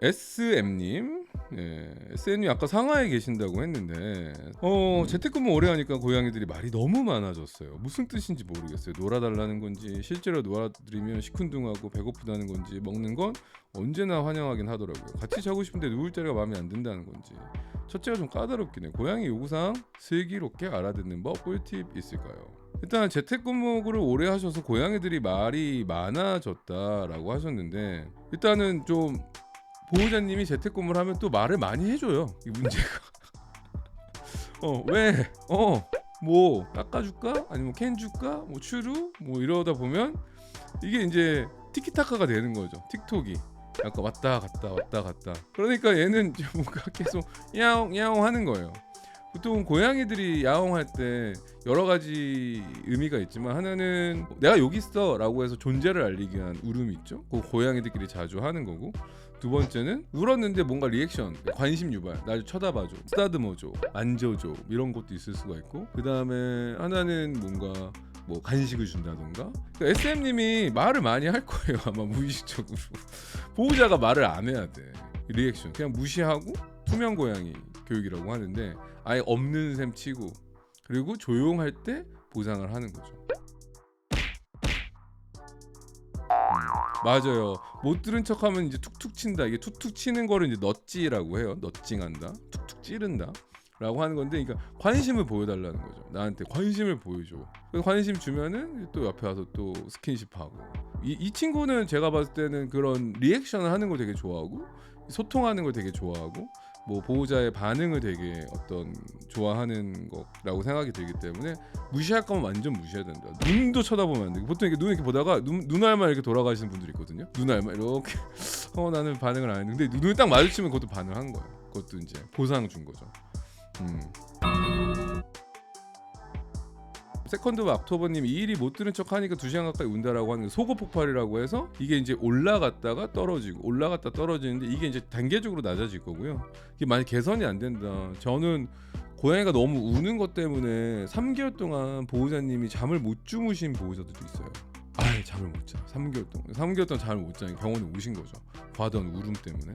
SM님, 네, SM님 아까 상하에 계신다고 했는데, 어 재택근무 오래 하니까 고양이들이 말이 너무 많아졌어요. 무슨 뜻인지 모르겠어요. 놀아달라는 건지, 실제로 놀아드리면 시큰둥하고 배고프다는 건지, 먹는 건 언제나 환영하긴 하더라고요. 같이 자고 싶은데 누울 자리가 마음에 안 든다는 건지. 첫째가 좀 까다롭긴 해. 고양이 요구사항 슬기롭게 알아듣는 법 꿀팁 있을까요? 일단 재택근무를 오래 하셔서 고양이들이 말이 많아졌다라고 하셨는데 일단은 좀 보호자님이 재택근무를 하면 또 말을 많이 해줘요. 이 문제가. 어 왜? 어 뭐 깎아줄까? 아니면 캔 줄까? 뭐 추루? 뭐 이러다 보면 이게 이제 티키타카가 되는 거죠. 틱톡이. 약간 왔다 갔다 왔다 갔다. 그러니까 얘는 뭔가 계속 야옹 야옹 하는 거예요. 보통 고양이들이 야옹할 때 여러 가지 의미가 있지만 하나는 내가 여기 있어라고 해서 존재를 알리기 위한 울음이 있죠. 그 고양이들끼리 자주 하는 거고. 두 번째는 울었는데 뭔가 리액션, 관심 유발, 날 쳐다봐줘, 쓰다듬어줘, 만져줘 이런 것도 있을 수가 있고. 그 다음에 하나는 뭔가 뭐 간식을 준다던가. 그러니까 SM님이 말을 많이 할 거예요 아마 무의식적으로. 보호자가 말을 안 해야 돼 리액션. 그냥 무시하고 투명 고양이 교육이라고 하는데 아예 없는 셈 치고 그리고 조용할 때 보상을 하는 거죠. 음, 맞아요. 못 들은 척하면 이제 툭툭 친다. 이게 툭툭 치는 거를 이제 넛지라고 해요. 넛징한다. 툭툭 찌른다. 라고 하는 건데 그러니까 관심을 보여달라는 거죠. 나한테 관심을 보여줘. 그래서 관심 주면은 또 옆에 와서 또 스킨십하고 이, 이 친구는 제가 봤을 때는 그런 리액션을 하는 걸 되게 좋아하고 소통하는 걸 되게 좋아하고 뭐 보호자의 반응을 되게 어떤 좋아하는 거라고 생각이 들기 때문에 무시할 거면 완전 무시해야 된다. 눈도 쳐다보면 안 돼. 보통 이렇게 눈 이렇게 보다가 눈 눈알만 이렇게 돌아가시는 분들이 있거든요. 눈알만 이렇게 어 나는 반응을 안 했는데 눈을 딱 마주치면 그것도 반응한 거예요. 그것도 이제 보상 준 거죠. 음. 세컨드 왁토버님 이 일이 못 들은 척 하니까 두 시간 가까이 운다라고 하는 게 속옷 폭발이라고 해서 이게 이제 올라갔다가 떨어지고 올라갔다 떨어지는데 이게 이제 단계적으로 낮아질 거고요. 이게 만약 개선이 안 된다. 저는 고양이가 너무 우는 것 때문에 3개월 동안 보호자님이 잠을 못 주무신 보호자들도 있어요. 아예 잠을 못 자. 3개월 동안 3개월 동안 잠을 못 자니 병원에 오신 거죠. 과도한 울음 때문에.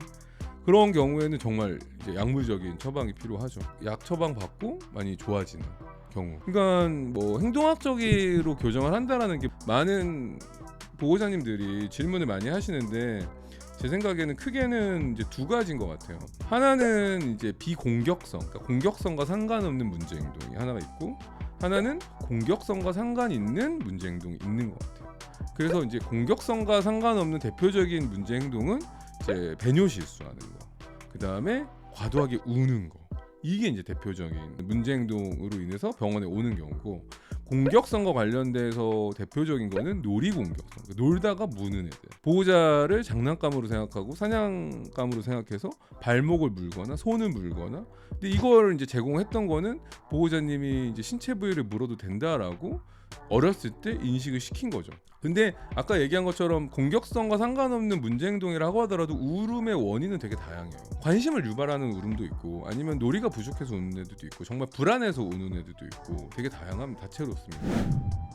그런 경우에는 정말 약물적인 처방이 필요하죠. 약 처방 받고 많이 좋아지는 경우. 그러니까 뭐 행동학적으로 교정을 한다라는 게 많은 보호자님들이 질문을 많이 하시는데 제 생각에는 크게는 이제 두 가지인 것 같아요. 하나는 이제 비공격성, 그러니까 공격성과 상관없는 문제 행동이 하나가 있고, 하나는 공격성과 상관 있는 문제 행동이 있는 것 같아요. 그래서 이제 공격성과 상관없는 대표적인 문제 행동은 이제 배뇨 실수하는 거, 그 다음에 과도하게 우는 거. 이게 이제 대표적인 문제 행동으로 인해서 병원에 오는 경우고 공격성과 관련돼서 대표적인 거는 놀이 공격성 놀다가 무는 애들. 보호자를 장난감으로 생각하고 사냥감으로 생각해서 발목을 물거나 손을 물거나. 근데 이걸 이제 제공했던 거는 보호자님이 이제 신체 부위를 물어도 된다라고 어렸을 때 인식을 시킨 거죠. 근데 아까 얘기한 것처럼 공격성과 상관없는 문제 행동이라고 하더라도 울음의 원인은 되게 다양해요. 관심을 유발하는 울음도 있고 아니면 놀이가 부족해서 우는 애들도 있고 정말 불안해서 우는 애들도 있고 되게 다양합니다. 다채롭습니다.